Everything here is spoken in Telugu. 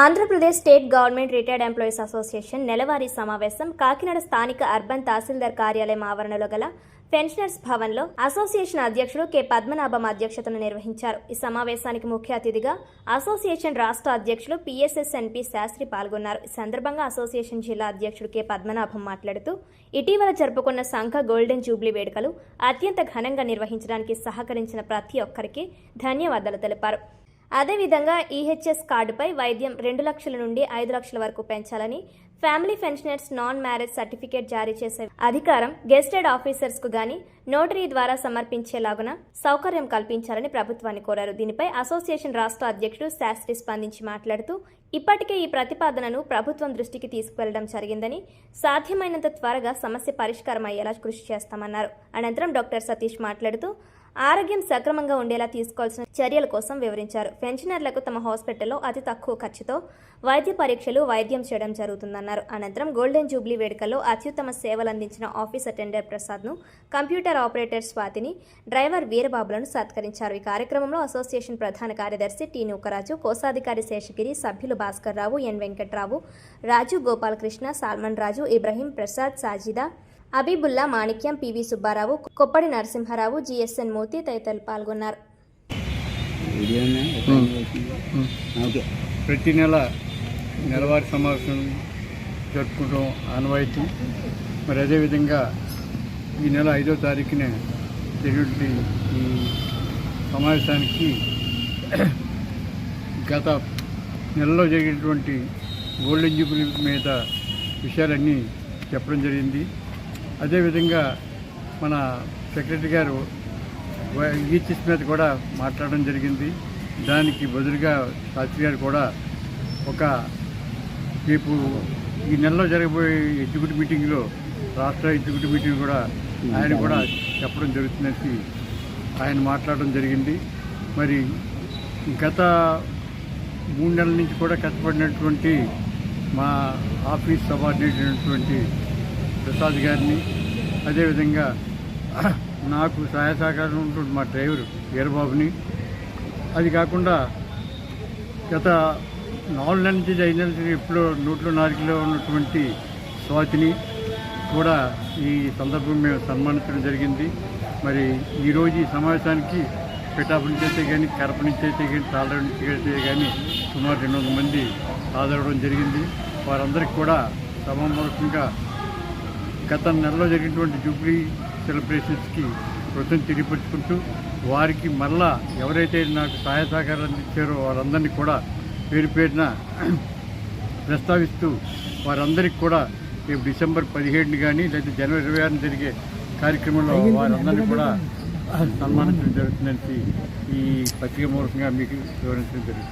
Andhra Pradesh state government retired employees association నెలవారీ సమావేశం కాకినాడ స్థానిక అర్బన్ తహసీల్దార్ కార్యాలయం ఆవరణలో గల పెన్షనర్స్ భవన్లో అసోసియేషన్ అధ్యక్షుడు కె పద్మనాభం అధ్యక్షతను నిర్వహించారు. ఈ సమావేశానికి ముఖ్య అతిథిగా అసోసియేషన్ రాష్ట్ర అధ్యక్షులు పిఎస్ఎస్ఎన్పి శాస్త్రి పాల్గొన్నారు. ఈ సందర్భంగా అసోసియేషన్ జిల్లా అధ్యక్షుడు కె పద్మనాభం మాట్లాడుతూ ఇటీవల జరుపుకున్న సంఘ గోల్డెన్ జూబ్లీ వేడుకలు అత్యంత ఘనంగా నిర్వహించడానికి సహకరించిన ప్రతి ఒక్కరికి ధన్యవాదాలు తెలిపారు. అదేవిధంగా ఈహెచ్ఎస్ కార్డుపై వైద్యం రెండు లక్షల నుండి ఐదు లక్షల వరకు పెంచాలని family pensioners non marriage certificate జారీ చేసే అధికారం గెస్టెడ్ ఆఫీసర్స్కు గాని నోటరీ ద్వారా సమర్పించేలాగున సౌకర్యం కల్పించాలని ప్రభుత్వాన్ని కోరారు. దీనిపై అసోసియేషన్ రాష్ట్ర అధ్యక్షుడు శాస్త్రి స్పందించి మాట్లాడుతూ ఇప్పటికే ఈ ప్రతిపాదనను ప్రభుత్వం దృష్టికి తీసుకువెళ్ళడం జరిగిందని సాధ్యమైనంత త్వరగా సమస్య పరిష్కారం అయ్యేలా కృషి చేస్తామన్నారు. అనంతరం డాక్టర్ సతీష్ మాట్లాడుతూ ఆరోగ్యం సక్రమంగా ఉండేలా తీసుకోవాల్సిన చర్యల కోసం వివరించారు. పెన్షనర్లకు తమ హాస్పిటల్లో అతి తక్కువ ఖర్చుతో వైద్య పరీక్షలు వైద్యం చేయడం జరుగుతుందన్నారు. అనంతరం గోల్డెన్ జూబ్లీ వేడుకల్లో అత్యుత్తమ సేవలు అందించిన ఆఫీస్ అటెండర్ ప్రసాద్ను కంప్యూటర్ ఆపరేటర్ స్వాతిని డ్రైవర్ వీరబాబులను సత్కరించారు. ఈ కార్యక్రమంలో అసోసియేషన్ ప్రధాన కార్యదర్శి టి నూకరాజు కోశాధికారి శేషగిరి సభ్యులు భాస్కర్ రావు ఎన్ వెంకట్రావు రాజు గోపాలకృష్ణ సాల్మన్ రాజు ఇబ్రహీం ప్రసాద్ సాజిదా అబీబుల్లా మాణిక్యం పివి సుబ్బారావు కొప్పడి నరసింహారావు జిఎస్ఎన్ మూర్తి తదితరులు పాల్గొన్నారు. ప్రతి నెల నెలవారీ సమావేశం జరుపుకుంటాం ఆనవాయితీ. మరి అదేవిధంగా ఈ నెల ఐదో తారీఖున జరిగినటువంటి ఈ సమావేశానికి గత నెలలో జరిగినటువంటి గోల్డెన్ జూబిలీ మీద విషయాలన్నీ చెప్పడం జరిగింది. అదేవిధంగా మన సెక్రటరీ గారు ఈచిస్ మీద కూడా మాట్లాడడం జరిగింది. దానికి బదులుగా శాస్త్రి గారు కూడా ఒక రేపు ఈ నెలలో జరగబోయే ఎగ్జిక్యూటివ్ మీటింగ్లో రాష్ట్ర ఎగ్జిక్యూటివ్ మీటింగ్ కూడా ఆయన కూడా చెప్పడం జరుగుతుందని ఆయన మాట్లాడడం జరిగింది. మరి గత మూడు నెలల నుంచి కూడా కష్టపడినటువంటి మా ఆఫీస్ సబార్డినేట్ అయినటువంటి ప్రసాద్ గారిని. అదేవిధంగా నాకు సహాయ సహకారం ఉంటుంది మా డ్రైవర్ వీరబాబుని. అది కాకుండా గత నాలుగు నెలల నుంచి ఐదు నెలల నుంచి ఎప్పుడో నూట్లో నాలుగులో ఉన్నటువంటి స్వాతిని కూడా ఈ సందర్భం మేము సన్మానించడం జరిగింది. మరి ఈరోజు ఈ సమావేశానికి పిఠాపు నుంచి అయితే కానీ కడప నుంచి అయితే కానీ తాళ నుంచి అయితే కానీ సుమారు రెండు వందల మంది హాజరవడం జరిగింది. వారందరికీ కూడా సభామూలకంగా గత నెలలో జరిగినటువంటి జూబ్లీ సెలబ్రేషన్స్కి కృతం తెలియపరుచుకుంటూ వారికి మళ్ళా ఎవరైతే నాకు సహాయ సహకారాలు అందించారో వారందరినీ కూడా పేరు పేరున ప్రస్తావిస్తూ వారందరికీ కూడా రేపు డిసెంబర్ పదిహేడుని కానీ లేదా జనవరి ఇరవై ఆరుని జరిగే కార్యక్రమంలో వారందరినీ కూడా సన్మానించడం జరుగుతుందని ఈ పత్రిక మూలకంగా మీకు వివరించడం జరుగుతుంది.